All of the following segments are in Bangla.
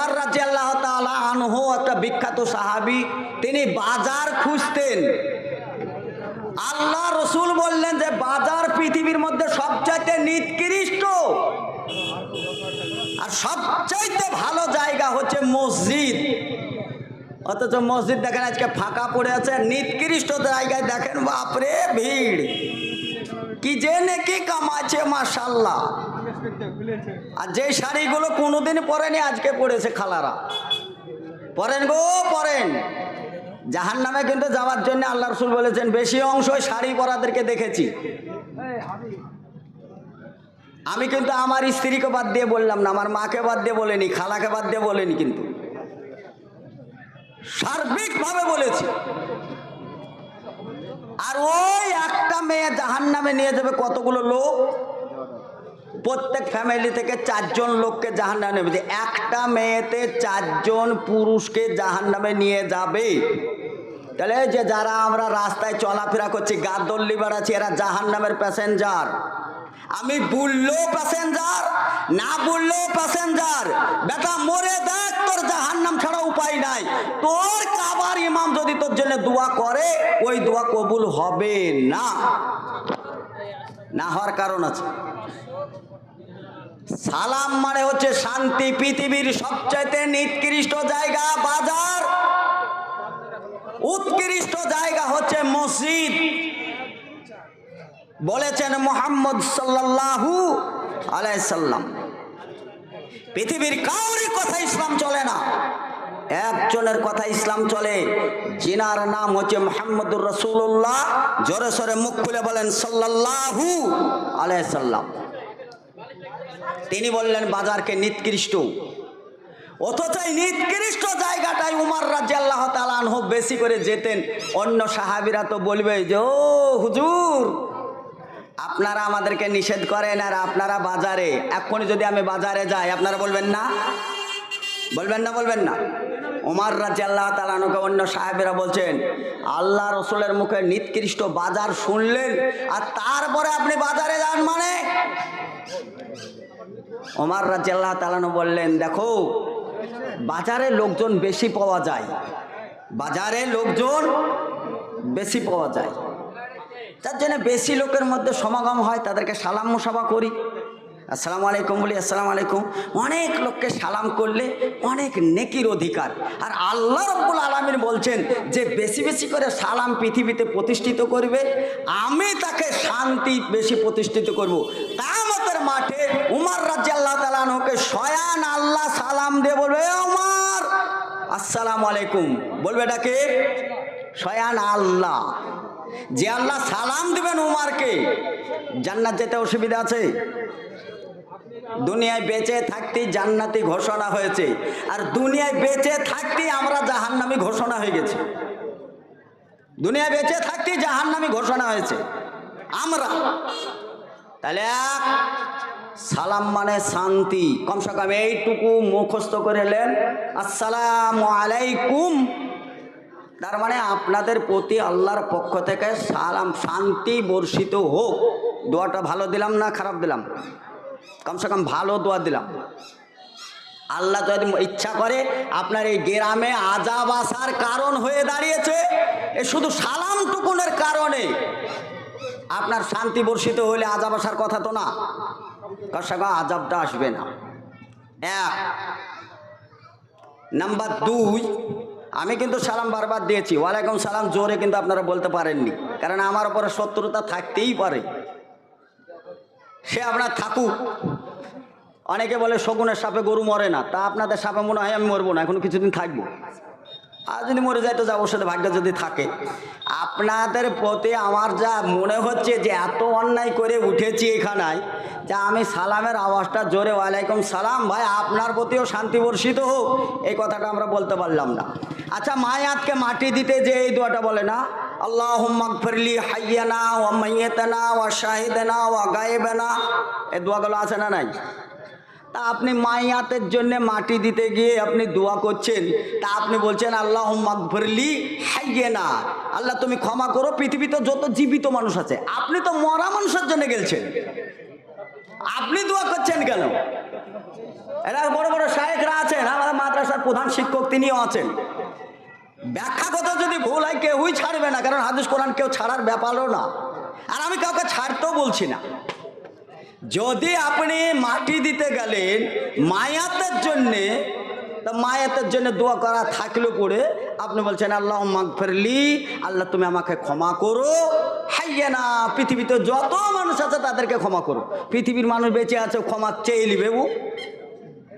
উমার রাজি আল্লাহ আনহু, একটা বিখ্যাত সাহাবি, তিনি বাজার খুঁজতেন। আল্লাহ রসুল বললেন যে, বাজার পৃথিবীর মধ্যে সবচাইতে নিকৃষ্ট আর সবচাইতে ভালো জায়গা হচ্ছে মসজিদ। অথচ মসজিদ দেখেন, আজকে ফাঁকা পড়ে আছে, নিকৃষ্ট জায়গায় দেখেন, বাপরে ভিড়। কি যে নাকি কামাচ্ছে মাসাল্লাহ আর যে শাড়িগুলো কোনোদিন পরেনি আজকে পড়েছে খালারা। পরেন গো পরেন। জাহান নামে কিন্তু যাওয়ার জন্য আল্লাহ রসুল বলেছেন বেশি অংশ শাড়ি পরাদেরকে দেখেছি। আমি। কিন্তু আমার স্ত্রীকে বাদ দিয়ে বললাম না আমার মাকে বাদ দিয়ে বলেনি খালাকে বাদ দিয়ে বলেনি কিন্তু। সার্বিকভাবে বলেছি। আর ওই একটা মেয়ে জাহান নামে নিয়ে যাবে কতগুলো লোক? প্রত্যেক ফ্যামিলি থেকে চারজন লোককে জাহান নামে নেবে একটা মেয়েতে চারজন পুরুষকে জাহান নামে নিয়ে যাবে। তাহলে যে যারা আমরা রাস্তায় চলাফেরা করছি গাদল্লি বেড়াচ্ছি এরা জাহান নামের প্যাসেঞ্জার আমি বললেও প্যাসেঞ্জার না বললেও প্যাসেঞ্জার বেটা, মরে দেখ, তোর জাহান নাম ছাড়া উপায় নাই। তোর কাবার ইমাম যদি তোর জন্য দোয়া করে, ওই দোয়া কবুল হবে না। না হওয়ার কারণ আছে। সালাম মানে হচ্ছে শান্তি, পৃথিবীর সবচাইতে নিকৃষ্ট জায়গা, বাজার। উৎকৃষ্ট জায়গা হচ্ছে মসজিদ। বলেছেন মোহাম্মদ সাল্লাল্লাহু আলাইসাল্লাম পৃথিবীর কাউরি কথা ইসলাম চলে না। একজনের কথা ইসলাম চলে, জিনার নাম হচ্ছে মোহাম্মদুর রসুল্লাহ জোরে সরে মুখ খুলে বলেন সাল্লাল্লাহু আলাইসাল্লাম তিনি বললেন, বাজারকে নিকৃষ্ট। অথচ এই নিকৃষ্ট জায়গাটায় উমার রাজ্য আল্লাহ তালানহ বেশি করে যেতেন। অন্য সাহাবিরা তো বলবে যে, ও হুজুর, আপনারা আমাদেরকে নিষেধ করেন আর আপনারা বাজারে, এক্ষুনি যদি আমি বাজারে যাই, আপনারা বলবেন না? বলবেন না বলবেন না। ওমার রাজ্য আল্লাহ তালানুকে অন্য সাহেবেরা বলছেন, আল্লাহ রসুলের মুখে নিকৃষ্ট বাজার শুনলেন আর তারপরে আপনি বাজারে যান মানে? ওমার রাজ্য আল্লাহ তালানু বললেন, দেখো, বাজারে লোকজন বেশি পাওয়া যায়। বাজারে লোকজন বেশি পাওয়া যায়। তার জন্য বেশি লোকের মধ্যে সমাগম হয়, তাদেরকে সালাম মুসাফা করি। আসসালামু আলাইকুম বলি, আসসালামু আলাইকুম। অনেক লোককে সালাম করলে অনেক নেকির অধিকার। আর আল্লাহ রব্বুল আলমিন বলছেন যে, বেশি বেশি করে সালাম পৃথিবীতে প্রতিষ্ঠিত করবে, আমি তাকে শান্তি বেশি প্রতিষ্ঠিত করব। মাঠে উমার রাজ্য আল্লাহ তালানহকে শয়ান আল্লাহ সালাম দিয়ে বলবে, "এ উমার, আসসালামু আলাইকুম। বলবে এটাকে শয়ান আল্লাহ। যে আল্লাহ সালাম দেবেন উমারকে, জান্নাত যেতে অসুবিধা আছে? দুনিয়ায় বেঁচে থাকতেই জান্নাতি ঘোষণা হয়েছে। আর দুনিয়ায় বেঁচে থাকতেই আমরা জাহান্নামি ঘোষণা হয়ে গেছে। দুনিয়ায় বেঁচে থাকতেই জাহান্নামি ঘোষণা হয়েছে। আমরা তাহলে সালাম মানে শান্তি। কমসে কম এইটুকু মুখস্থ করে এলেন আসসালামু আলাইকুম। তার মানে আপনাদের প্রতি আল্লাহর পক্ষ থেকে সালাম, শান্তি বর্ষিত হোক। দোয়াটা ভালো দিলাম না খারাপ দিলাম? কমসে কম ভালো দোয়া দিলাম। আল্লাহ যদি ইচ্ছা করে আপনার এই গ্রামে আজাব আসার কারণ হয়ে দাঁড়িয়েছে। এ শুধু সালাম টুকুনের কারণে। আপনার শান্তি বর্ষিত হলে আজাব আসার কথা তো না। কম আজাবটা আসবে না। এক। নাম্বার দুই, আমি কিন্তু সালাম বারবার দিয়েছি। ওয়ালাইকুম সালাম, জোরে কিন্তু আপনারা বলতে পারেননি। কারণ আমার উপরে শত্রুতা থাকতেই পারে। সে আপনার থাকুক। অনেকে বলে, শগুনের সাপে গরু মরে না। তা আপনাদের সাপে মনে হয় আমি মরবো না, এখন কিছুদিন থাকব। আর যদি মরে যায় তো যাব সাথে ভাগ্য যদি থাকে। আপনাদের প্রতি আমার যা মনে হচ্ছে যে এত অন্যায় করে উঠেছি এখানায়, যা আমি সালামের আওয়াজটা জোরে ওয়ালাইকুম সালাম, ভাই, আপনার প্রতিও শান্তি বর্ষিত হোক, এই কথাটা আমরা বলতে পারলাম না। আচ্ছা মায়াতকে মাটি দিতে যে এই দোয়াটা বলে না? আল্লাহ ফিরলি হাইয়ানা ও মাইয়েতানা ও শাহিদানা ও গায়েবেনা। এই দোয়াগুলো আছে না নাই? তা আপনি মাইয়াতের জন্য মাটি দিতে গিয়ে আপনি দোয়া করছেন। তা আপনি বলছেন আল্লাহ মাকফরলি হাইয়ে না আল্লাহ, তুমি ক্ষমা করো, পৃথিবীতে যত জীবিত মানুষ আছে, আপনি তো মরা মানুষের জন্য গেলছেন। আপনি দোয়া করছেন কেন? এরা বড় বড় শায়েকরা আছেন, আমাদের মাদ্রাসার প্রধান শিক্ষক তিনিও আছেন। ব্যাখ্যাগত যদি ভুল হয়, কেউই ছাড়বে না, কারণ হাদিস কোরআন কেউ ছাড়ার ব্যাপারও না। আর আমি কাউকে ছাড়তেও বলছি না। যদি আপনি মাটি দিতে গেলেন মায়াতের জন্যে, তা মায়াতের জন্য দোয়া করা থাকল পড়ে, আপনি বলছেন আল্লাহ মাগফিরলি আল্লাহ তুমি আমাকে ক্ষমা করো। হাইয়ে না, পৃথিবীতে যত মানুষ আছে তাদেরকে ক্ষমা করো। পৃথিবীর মানুষ বেঁচে আছে, ক্ষমা চেয়ে নিবে ও।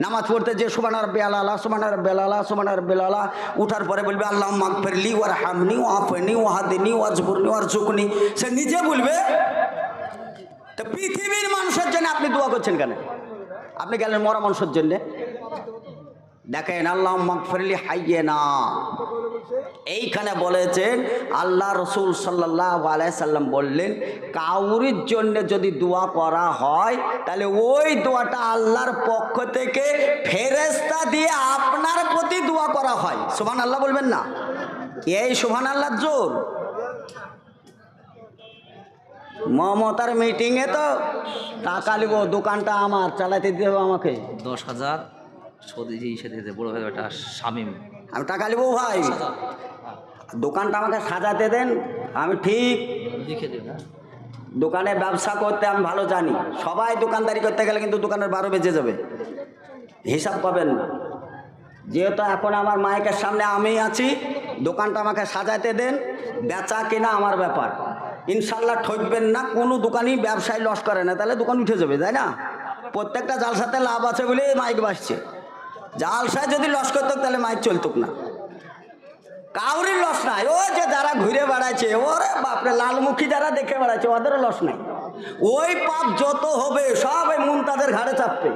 নামাজ পড়তে যে সুবানার বেলালা সুবানার বেলালা সুবানার বেলালা উঠার পরে বলবে আল্লাহ মাগফিরলি ওয়ার হামনি ও আফনি ও হাদিনি ও আজবুরনি ও আরজুকনি সে নিজে বলবে তো পৃথিবীর মানুষের জন্য আপনি দোয়া করছেন কেন? আপনি গেলেন মরা মানুষের জন্যে। দেখেন, আল্লাহ মকফরলি হাইয়ে না। এইখানে বলেছেন, আল্লাহ রসুল সাল্লাহ আলাইসাল্লাম বললেন, কাউরির জন্য যদি দোয়া করা হয়, তাহলে ওই দোয়াটা আল্লাহর পক্ষ থেকে ফেরেস্তা দিয়ে আপনার প্রতি দোয়া করা হয়। সুবহান আল্লাহ বলবেন না? এই সুবহান আল্লাহর জোর। মমতার মিটিংয়ে তো টাকা লিব দোকানটা আমার চালাতে দিতে হবে আমাকে। দশ হাজার দিতে বড় ভাই আমি টাকা লিবো ভাই। দোকানটা আমাকে সাজাতে দেন আমি ঠিক লিখে দেব। দোকানে ব্যবসা করতে আমি ভালো জানি। সবাই দোকানদারি করতে গেলে কিন্তু দোকানের বারো বেজে যাবে। হিসাব পাবেন না। যেহেতু এখন আমার মাইকের সামনে আমি আছি দোকানটা আমাকে সাজাতে দেন বেচা কেনা আমার ব্যাপার। ইনশাল্লাহ ঠকবেন না, কোনো দোকানই ব্যবসায় লস করে না, তাহলে দোকান উঠে যাবে, তাই না? প্রত্যেকটা জালসাতে লাভ আছে বলে মাইক বাসছে জালসায় যদি লস করতো, তাহলে মাইক চলতুক না। কাউরির লস নাই ও যে যারা ঘুরে বেড়াচ্ছে ওরে বাপরে, লালমুখী যারা দেখে বেড়াচ্ছে ওদেরও লস নাই। ওই পাপ যত হবে, সব ওই মুমতাদের ঘাড়ে চাপবে।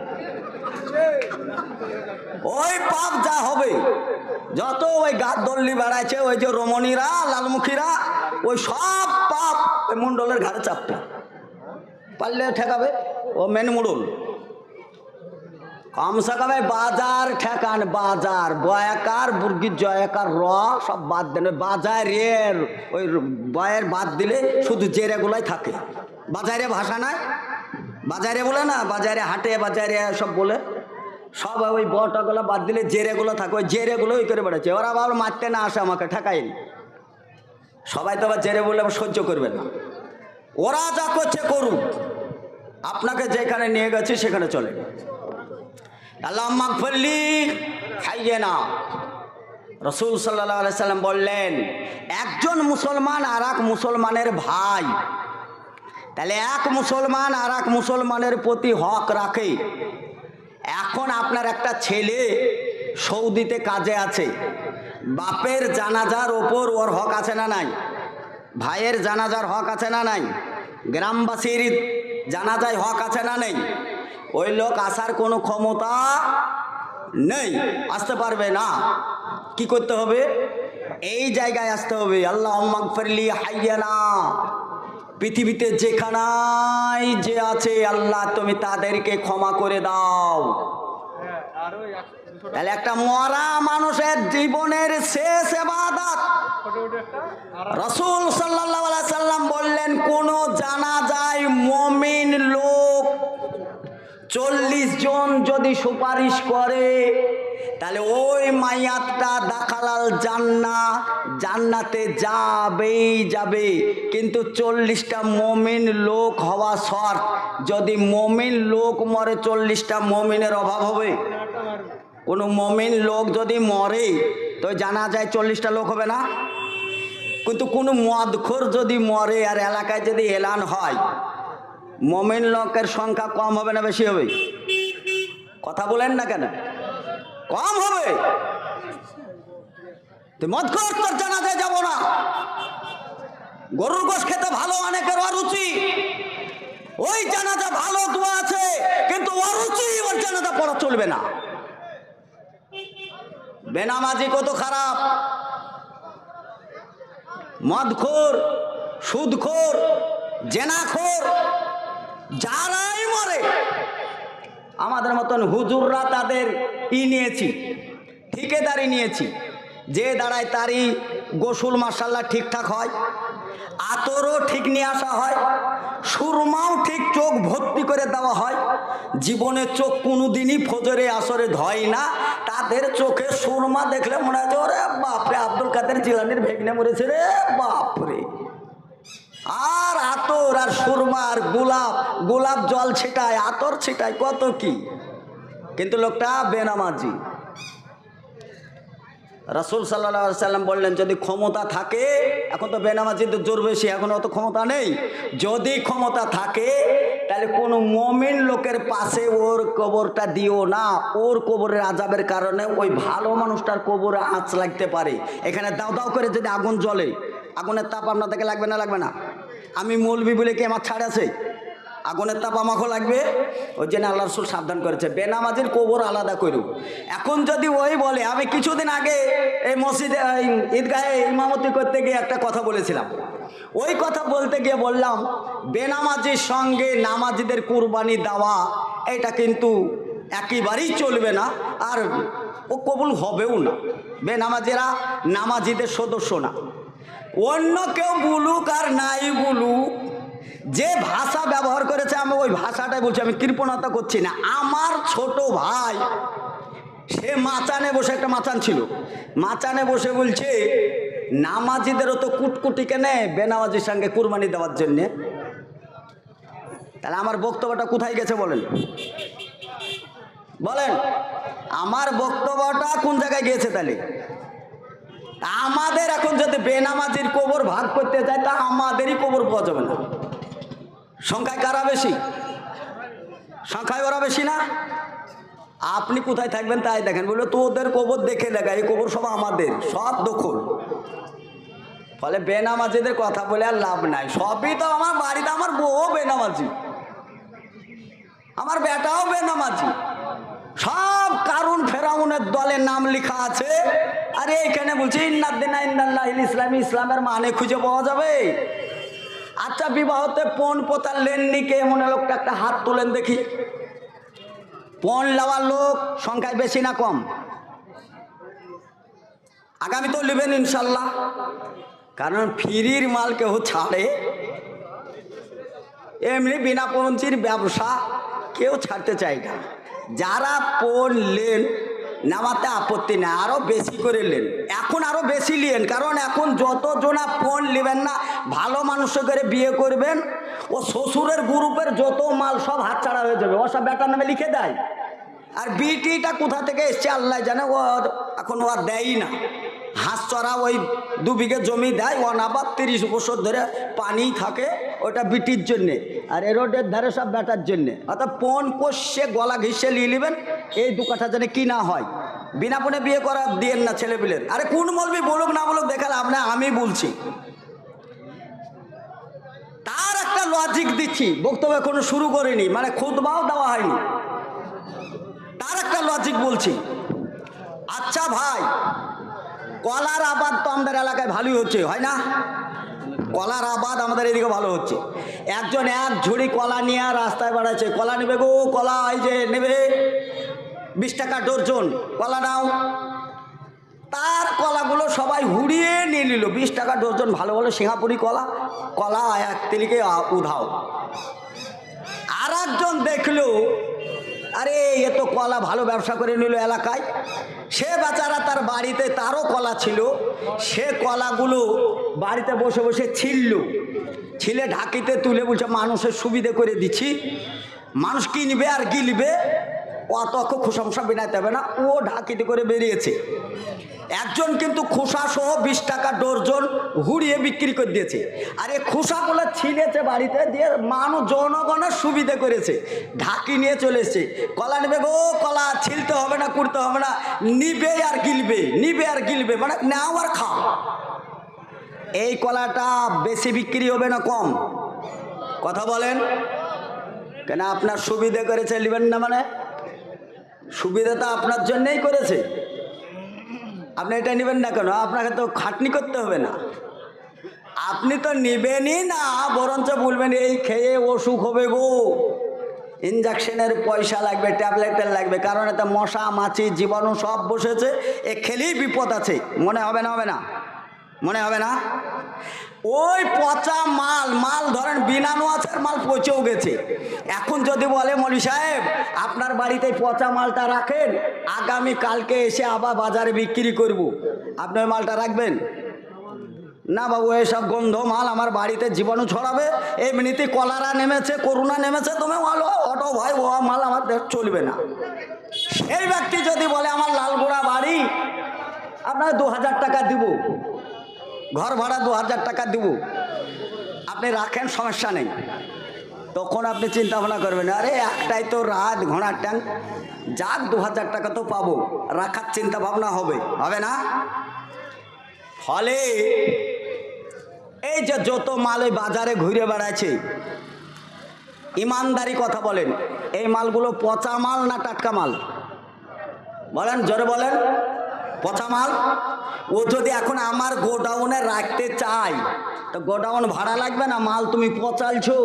ওই পাপ যা হবে, যত ওই গাছ দল্লি বেড়াইছে, ওই যে রমণীরা, লালমুখীরা, ওই সব পাপ ওই মুন্ডলের ঘাড়ে চাপবে পারলে ঠেকাবে, ও মেন মুডল। কমসে কমে বাজার ঠেকান, বাজার। বয়াকার, বুর্গির জয়াকার র, সব বাদ দেন। বাজারের, ওই বয়ের বাদ দিলে শুধু জেরেগুলাই থাকে। বাজারে ভাষা নাই। বাজারে বলে না, বাজারে হাটে, বাজারে সব বলে। সব ওই বটাগুলো বাদ দিলে জেরেগুলো থাকে, ওই জেরেগুলো ওই করে বেড়াচ্ছে। ওরা আবার মারতে না আসে আমাকে ঠেকাইনি সবাই তো আবার জেরে বলে আবার সহ্য করবে না। ওরা যা করছে করুক। আপনাকে যেখানে নিয়ে গেছে সেখানে চলে আল্লাহ মাগফিরলি খাইয়ে না রসুল সাল্লাহ সাল্লাম বললেন, একজন মুসলমান আর এক মুসলমানের ভাই। তাহলে এক মুসলমান আর এক মুসলমানের প্রতি হক রাখে। এখন আপনার একটা ছেলে সৌদিতে কাজে আছে। বাপের জানাজার ওপর ওর হক আছে না নাই? ভাইয়ের জানাজার হক আছে না নাই? গ্রামবাসীর জানাজায় হক আছে না নেই? ওই লোক আসার কোনো ক্ষমতা নেই। আসতে পারবে না। কি করতে হবে? এই জায়গায় আসতে হবে। আল্লাহ মাগফিরলি হাইয়ানা। পৃথিবীতে যেখানাই যে আছে, আল্লাহ তুমি তাদেরকে ক্ষমা করে দাও। তাহলে একটা মরা মানুষের জীবনের শেষ এবাদত। রসুল সাল্লাম বললেন, কোন জানা যায় মমিন লোক চল্লিশ জন যদি সুপারিশ করে তাহলে ওই মাইয়াতটা দাখালাল জান্না, জান্নাতে যাবেই যাবে। কিন্তু চল্লিশটা মমিন লোক হওয়া শর্ত, যদি মমিন লোক মরে, চল্লিশটা মমিনের অভাব হবে। কোনো মমিন লোক যদি মরে, তো জানা যায় চল্লিশটা লোক হবে না? কিন্তু কোনো মদখোর যদি মরে আর এলাকায় যদি এলান হয়, মমিন লোকের সংখ্যা কম হবে না বেশি হবে? কথা বলেন না কেন? কম হবে। তুই মদখোর তোর জানাজায় যাব না। গরুর গোশ খেতে ভালো, অনেকের অরুচি। ওই জানাজা ভালো, দোয়া আছে, কিন্তু অরুচি ওর জানাজা পড়া চলবে না। বেনামাজি কত খারাপ। মদখোর, সুদখোর, জেনাখোর, যারাই মরে আমাদের মতন হুজুররা তাদের ই নিয়েছি, ঠিকেদারি নিয়েছি। যে দাঁড়ায় তারই গোসুল মার্শাল্লাহ ঠিকঠাক হয়, আতরও ঠিক নিয়ে আসা হয়, সুরমাও ঠিক চোখ ভর্তি করে দেওয়া হয়, জীবনে চোখ কোনোদিনই ফজরে, আসরে ধয় না। তাদের চোখে সুরমা দেখলে মনে হয় ওরে বাপরে, আব্দুল কাদের জিলানির ভেগনে মরেছে রে বাপরে। আর আতর আর সুরমার গোলাপ গোলাপ জল ছিটায়, আতর ছিটায়, কত কি? কিন্তু লোকটা বেনামাজি। রাসুল সাল্লা সাল্লাম বললেন, যদি ক্ষমতা থাকে, এখন তো বেনামাজি বেনামাজিদের জোর বেশি, এখন অত ক্ষমতা নেই। যদি ক্ষমতা থাকে, তাহলে কোনো মমিন লোকের পাশে ওর কবরটা দিও না। ওর কবরের আজাবের কারণে ওই ভালো মানুষটার কবরে আঁচ লাগতে পারে। এখানে দাও দাও করে যদি আগুন জ্বলে। আগুনের তাপ আপনাদেরকে লাগবে না লাগবে না? আমি মৌলবি বলে কি আমার ছাড় আছে? আগুনের তাপ আমাকেও লাগবে? ওই জন্য আল্লাহ রসুল সাবধান করেছে। বেনামাজির কবর আলাদা করু এখন যদি ওই বলে, আমি কিছুদিন আগে এই মসজিদে ঈদগাহে ইমামতি করতে গিয়ে একটা কথা বলেছিলাম। ওই কথা বলতে গিয়ে বললাম, বেনামাজির সঙ্গে নামাজিদের কুরবানি দেওয়া, এটা কিন্তু একেবারেই চলবে না, আর ও কবুল হবেও না। বেনামাজিরা নামাজিদের সদস্য না। অন্য কেউ বলুক আর নাই বলুক, যে ভাষা ব্যবহার করেছে, আমি ওই ভাষাটাই বলছি, আমি কৃপণতা করছি না। আমার ছোট ভাই, সে মাচানে বসে একটা মাচান ছিল। মাচানে বসে বলছে, নামাজিদেরও তো কুটকুটি কেনে বেনামাজির সঙ্গে কুরবানি দেওয়ার জন্যে। তাহলে আমার বক্তব্যটা কোথায় গেছে বলেন? বলেন, আমার বক্তব্যটা কোন জায়গায় গিয়েছে তাহলে? আমাদের এখন যদি বেনামাজির কবর ভাগ করতে চায় তা আমাদেরই কবর পাওয়া যাবে না। সংখ্যায় কারা বেশি? সংখ্যায় ওরা বেশি না? আপনি কোথায় থাকবেন তাই দেখেন, বলল, তোদের কবর দেখে দেখা, এই কবর সব আমাদের, সব দখল। ফলে বেনামাজিদের কথা বলে আর লাভ নাই। সবই তো আমার বাড়িতে, আমার বউ বেনামাজি। আমার বেটাও বেনামাজি। সব কারুন ফেরাউনের দলের নাম লেখা আছে। আরে এখানে বলছি ইন্নাদ্দিনা ইন্দাল্লাহ ইসলামী ইসলামের মানে খুঁজে পাওয়া যাবে। আচ্ছা বিবাহতে পণ পোতার লেননিকে মনে লোকটা একটা হাত তোলেন দেখি। পণ নেওয়ার লোক সংখ্যায় বেশি না কম? আগামী তো নেবেন ইনশাল্লাহ। কারণ ফিরির মাল কেউ ছাড়ে। এমনি বিনা পঞ্চির ব্যবসা কেউ ছাড়তে চায় না। যারা পড়লেন নেওয়াতে আপত্তি নেই আরও বেশি করে নেন। এখন আরও বেশি নিয়েন কারণ এখন যত জনা ফোন নেবেন না, ভালো মানুষ করে বিয়ে করবেন, ও শ্বশুরের গ্রুপের যত মাল সব হাতছাড়া হয়ে যাবে, ও সব বেটার নামে লিখে দেয়। আর বিটিটা কোথা থেকে এসছে, আল্লাহ জানে, ও এখন ও দেয়ই না। হাঁস চড়া ওই দু বিঘে জমি দেয় অনাবাদ তিরিশ বছর ধরে পানি থাকে, ওটা বিটির জন্যে। আর এ রোডের ধারে সব বেটার জন্যে। অর্থাৎ পণ কষে গলা ঘিসে নিয়ে নেবেন, এই দু কাঠা যেন কি না হয়। বিনা পণে বিয়ে করা দিয়েন না ছেলেপিলের। আরে কোন মলবি বলুক না বলুক দেখালে আপনার আমি বলছি। তার একটা লজিক দিচ্ছি, বক্তব্য এখনও শুরু করিনি মানে খুদবাও দেওয়া হয়নি। তার একটা লজিক বলছি। আচ্ছা ভাই কলার আবাদ তো আমাদের এলাকায় ভালোই হচ্ছে, হয় না? কলার আবাদ আমাদের এদিকে ভালো হচ্ছে। একজন এক ঝুড়ি কলা নিয়ে রাস্তায় বাড়াচ্ছে, কলা নেবে গো, কলা এই যে নেবে, বিশ টাকা ডর্জন, কলা নাও। তার কলাগুলো সবাই হুড়িয়ে নিয়ে নিল, বিশ টাকা ডর্জন, ভালো ভালো সিঙ্গাপুরি কলা কলা এক তেলিকে উধাও। আর একজন দেখল আরে, এ তো কলা ভালো ব্যবসা করে নিল এলাকায়। সে বেচারা তার বাড়িতে তারও কলা ছিল। সে কলাগুলো বাড়িতে বসে বসে ছিলল। ছিলে ঢাকিতে তুলে বলছে, মানুষের সুবিধে করে দিচ্ছি। মানুষ কিনবে আর গিলবে। অত খোসামশা বিনাইতে হবে না। ও ঢাকিতে করে বেরিয়েছে। একজন কিন্তু খোসা সহ বিশ টাকা ডর্জন হুড়িয়ে বিক্রি করে দিয়েছে। আর এই খোসাগুলো ছিলেছে বাড়িতে দিয়ে মানুষ জনগণের সুবিধে করেছে। ঢাকি নিয়ে চলে এসছে। কলা নেবে গো, কলা ছিলতে হবে না, কুড়তে হবে না। নিবে আর গিলবে, নিবে আর গিলবে মানে নাও আর খাও। এই কলাটা বেশি বিক্রি হবে না কম। কথা বলেন। কেন আপনার সুবিধে করেছে নেবেন না মানে? সুবিধা তো আপনার জন্যেই করেছে। আপনি এটা নেবেন না কেন? আপনাকে তো খাটনি করতে হবে না। আপনি তো নেবেনই না, বরঞ্চ বলবেন, এই খেয়ে অসুখ হবে গো। ইঞ্জেকশনের পয়সা লাগবে ট্যাবলেটের লাগবে, কারণ এতে মশা, মাছি, জীবাণু সব বসেছে। এ খেলেই বিপদ আছে। মনে হবে না হবে না? মনে হবে না? ওই পচা মাল মাল ধরেন বিনানো আছে মাল পচেও গেছে। এখন যদি বলে মলি সাহেব, আপনার বাড়িতে পচা মালটা রাখেন, আগামী কালকে এসে আবার বাজারে বিক্রি করব। আপনি ওই মালটা রাখবেন? না বাবু, এসব গন্ধ মাল আমার বাড়িতে জীবাণু ছড়াবে, এমনিতে কলারা নেমেছে করোনা নেমেছে, তুমি ভালো অটো ভাই, ও মাল আমার চলবে না। সেই ব্যক্তি যদি বলে, আমার লালগোড়া বাড়ি আপনার দু হাজার টাকা দিব। ঘর ভাড়া দু হাজার টাকা দেবো। আপনি রাখেন, সমস্যা নেই। তখন আপনি চিন্তা ভাবনা করবেন, আরে একটাই তো রাত, ঘোড়ার ট্যাঙ্ক যাক, দু হাজার টাকা তো পাবো। রাখার চিন্তা ভাবনা হবে হবে না? ফলে এই যে যত মাল ওই বাজারে ঘুরে বেড়াচ্ছে, ইমানদারি কথা বলেন, এই মালগুলো পচা মাল না টাটকা মাল? বলেন, জোরে বলেন। পচা মাল? ও যদি এখন আমার গোডাউনে রাখতে চাই তো গোডাউন ভাড়া লাগবে না? মাল তুমি পচালছো।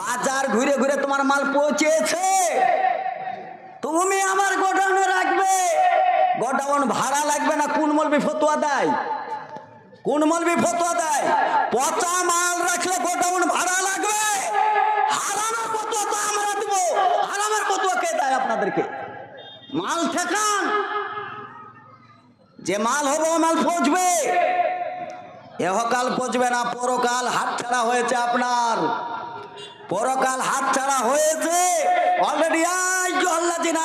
বাজার ঘুরে ঘুরে তোমার মাল পচেছে তুমি আমার গোডাউনে রাখবে। গোডাউন ভাড়া লাগবে না? কোন মলবি ফতোয়া দেয়? কোন মলবি ফতোয়া দেয়? পচা মাল রাখলে গোডাউন ভাড়া লাগবে। হারামের ফতোয়া তো আমরা দেবো। হারামের ফতোয়া কে দেয় আপনাদেরকে? মাল ঠেকান। যে মাল হবে মাল পচবে। এহকাল পচবে না, পরকাল হাত ছাড়া হয়েছে আপনার। পরকাল হাত ছাড়া হয়েছে। অলরেডি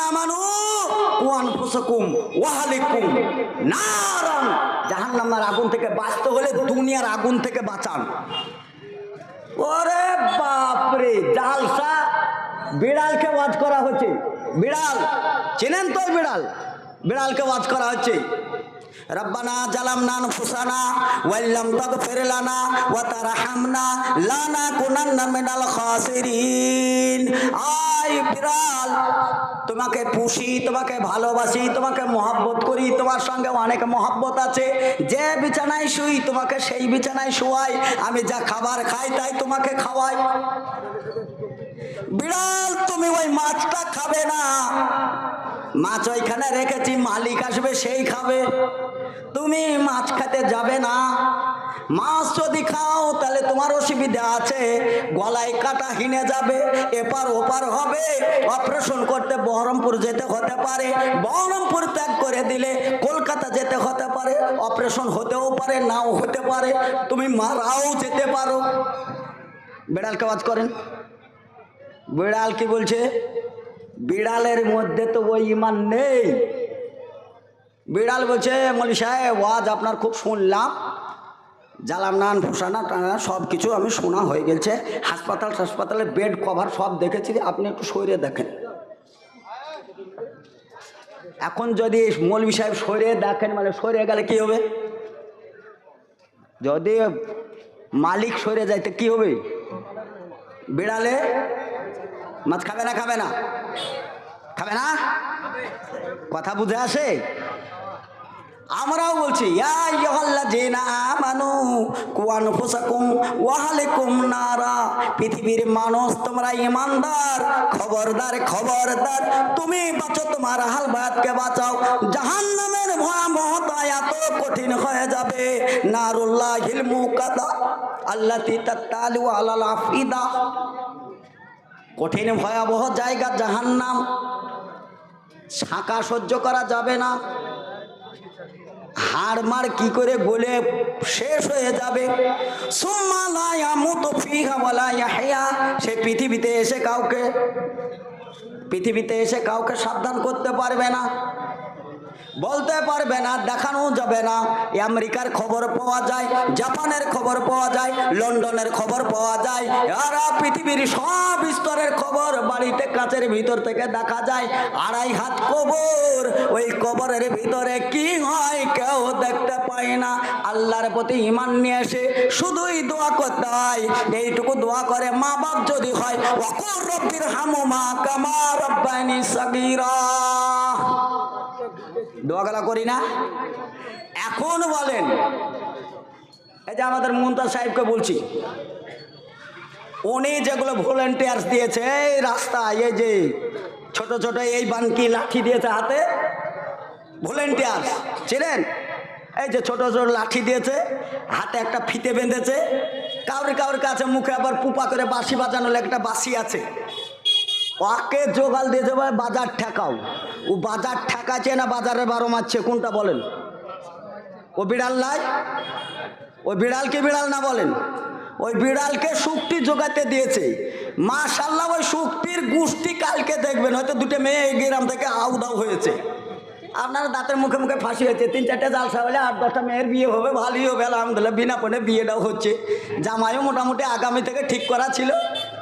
আমানু। ওয়ান ফুসকুম, ওয়াহালিকুম, নারান। জাহান্নামের আগুন থেকে বাঁচতে হলে দুনিয়ার আগুন থেকে বাঁচান। ওরে বাপরে, জালসা, বিড়ালকে ওয়াজ করা হচ্ছে বিড়াল, চেনেন তো বিড়াল? বিড়ালকে ওয়াজ করা হচ্ছে। রব্বানা জালামনা আনফুসানা ওয়াল্লাম তাগফির লানা, ওয়া তারহামনা লানা কুনান্না মিনাল খাসিরিন। আই বিড়াল, তোমাকে পুষি, তোমাকে ভালোবাসি, তোমাকে মহব্বত করি, তোমার সঙ্গে অনেক মহব্বত আছে। যে বিছানায় শুই, তোমাকে সেই বিছানায় শোয়াই। আমি যা খাবার খাই, তাই তোমাকে খাওয়াই। বিড়াল, তুমি ওই মাছটা খাবে না। মাছ ওইখানে রেখেছি, মালিক আসবে, সেই খাবে। তুমি মাছ খেতে যাবে না। মাছ যদি খাও, তাহলে তোমার অসুবিধা আছে। গলায় কাটা হিনে যাবে, এপার ওপার হবে। অপারেশন করতে বহরমপুর যেতে হতে পারে। বহরমপুর ত্যাগ করে দিলে কলকাতা যেতে হতে পারে। অপারেশন হতেও পারে, নাও হতে পারে। তুমি মারাও যেতে পারো। বেড়ালকে ওয়াজ করেন। বিড়াল কি বলছে, বিড়ালের মধ্যে তো ওই ইমান নেই। বিড়াল বলছে, মলি সাহেব ওয়াজ আপনার খুব শুনলাম। জ্বালাম নান, ফোসানা, টানা সব কিছু আমি শোনা হয়ে গেছে। হাসপাতাল, হাসপাতালে বেড কভার সব দেখেছি, আপনি একটু সরিয়ে দেখেন। এখন যদি মৌলবি সাহেব সরিয়ে দেখেন মানে সরিয়ে গেলে কি হবে? যদি মালিক সরে যায়, তো কি হবে? বিড়ালে মাছ খাবে না খাবে না। খাবে না? কথা বুঝে আসে? আমরাও বলছি পৃথিবীর মানুষ, তোমরা ইমানদার, খবরদার খবরদার। তুমি বাঁচো, তোমার হাল বায়াতকে বাঁচাও। জাহান নামের ভয়াবহতা এত কঠিন হয়ে যাবে। নারুল্লাহ হিলমু কাদা আল্লাহ তালু আলাল আফিদা। কঠিন ভয়াবহ জায়গা জাহান্নাম। শাঁকা সহ্য করা যাবে না। হাড় মার কি করে গলে শেষ হয়ে যাবে? সে পৃথিবীতে এসে কাউকে পৃথিবীতে এসে কাউকে সাবধান করতে পারবে না। বলতে পারবে না, দেখানো যাবে না। আমেরিকার খবর পাওয়া যায়, জাপানের খবর পাওয়া যায়, লন্ডনের খবর পাওয়া যায় আর পৃথিবীর সব স্তরের খবর বাড়িতে কাঁচের ভিতর থেকে দেখা যায়। আড়াই হাত কবর, ওই কবরের ভিতরে কি হয় কেউ দেখতে পায় না। আল্লাহর প্রতি ইমান নিয়ে এসে শুধুই দোয়া করতে হয়। এইটুকু দোয়া করে মা বাপ যদি হয় অকুর রব্বির হামুমা কামা রব্বানি সাগীরা। দোয়াগালা করি না? এখন বলেন। এই যে আমাদের মুমতাজ সাহেবকে বলছি। উনি যেগুলো ভলেন্টিয়ার্স দিয়েছে, এই রাস্তায় এই যে ছোট ছোট এই বানকি লাঠি দিয়েছে হাতে, ভলেন্টিয়ার্স ছিলেন এই যে ছোট ছোট লাঠি দিয়েছে, হাতে একটা ফিতে বেঁধেছে, কাউরি কাউরি কাছে মুখে আবার পুপা করে বাঁশি বাজানোর একটা বাঁশি আছে। ওকে জোগাল দিয়েছে ভাই বাজার ঠেকাও। ও বাজার ঠেকাচ্ছে না বাজারে বারো মারছে, কোনটা বলেন? ও বিড়াল নাই? ওই বিড়ালকে বিড়াল না বলেন? ওই বিড়ালকে শুকটি জোগাতে দিয়েছে। মাশাল্লাহ ওই শুকটির গুষ্টি কালকে দেখবেন, হয়তো দুটো মেয়ে গ্রাম থেকে আউদাউ হয়েছে। আপনার দাঁতের মুখে মুখে ফাঁসি হয়েছে, তিন চারটে জালসা হলে আট দশটা মেয়ের বিয়ে হবে, ভালোই হবে, আলহামদুলিল্লাহ, বিনা পণে বিয়েটাও হচ্ছে। জামাইও মোটামুটি আগামী থেকে ঠিক করা ছিল,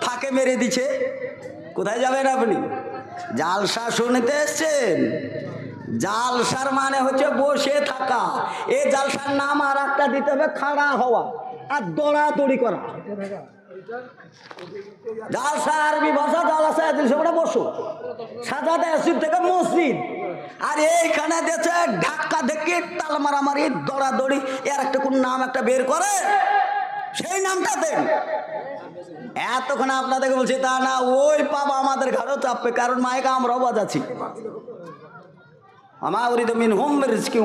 ফাঁকে মেরে দিছে। কোথায় যাবেন আপনি? জালসা শুনতে এসছেন? জালসার মানে হচ্ছে বসে থাকা। এই জালসার নাম আর একটা দিতে হবে, খাড়া হওয়া আর দৌড়াদৌড়ি করা। জালসা আরবি ভাষা, জালসা সেখানে বসো। সাজাতে আসির থেকে মসজিদ। আর এইখানে দেশে ধাক্কা দেখে তাল মারামারি, দৌড়াদৌড়ি, এর একটা কোন নাম একটা বের করে? সেই নামটা দেন। এতক্ষণ আপনাদেরকে বলছি, তা না, ওই পাবা আমাদের ঘরেও চাপবে, কারণ মায়েকে আমরাও বাজাচ্ছি আমার উরিদ মিন হোম রিস্কি